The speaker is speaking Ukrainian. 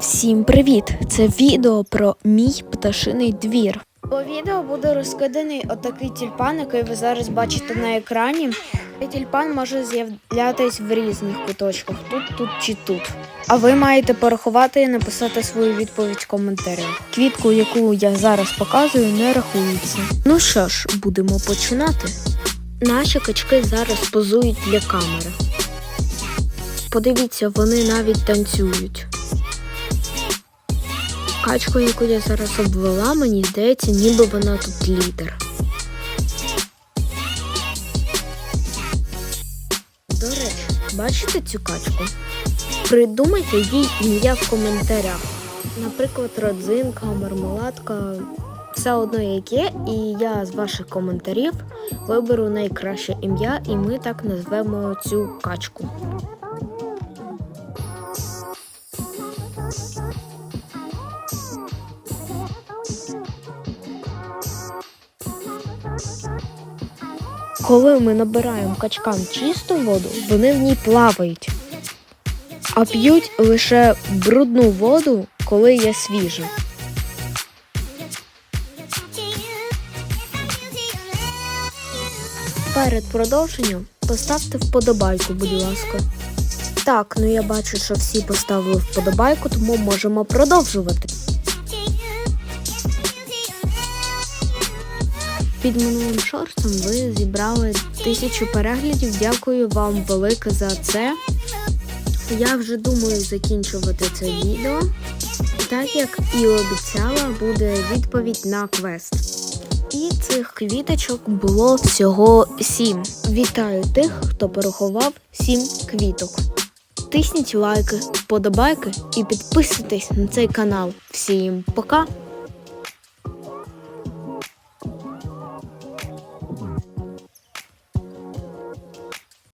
Всім привіт! Це відео про мій пташиний двір. У відео буде розкиданий отакий тюльпан, який ви зараз бачите на екрані. Цей тюльпан може з'являтись в різних куточках, тут, тут чи тут. А ви маєте порахувати і написати свою відповідь в коментарях. Квітку, яку я зараз показую, не рахується. Ну що ж, будемо починати. Наші качки зараз позують для камери. Подивіться, вони навіть танцюють. Качку, яку я зараз обвела, мені здається, ніби вона тут лідер. До речі, бачите цю качку? Придумайте їй ім'я в коментарях. Наприклад, родзинка, мармеладка, все одно яке, і я з ваших коментарів виберу найкраще ім'я, і ми так назвемо цю качку. Коли ми набираємо качкам чисту воду, вони в ній плавають, а п'ють лише брудну воду, коли є свіжа. Перед продовженням поставте вподобайку, будь ласка. Так, ну я бачу, що всі поставили вподобайку, тому можемо продовжувати. Під минулим шортом ви зібрали тисячу переглядів. Дякую вам велике за це. Я вже думаю закінчувати це відео. Так як і обіцяла, буде відповідь на квест. І цих квіточок було всього сім. Вітаю тих, хто порахував сім квіток. Тисніть лайки, вподобайки і підписуйтесь на цей канал. Всім пока!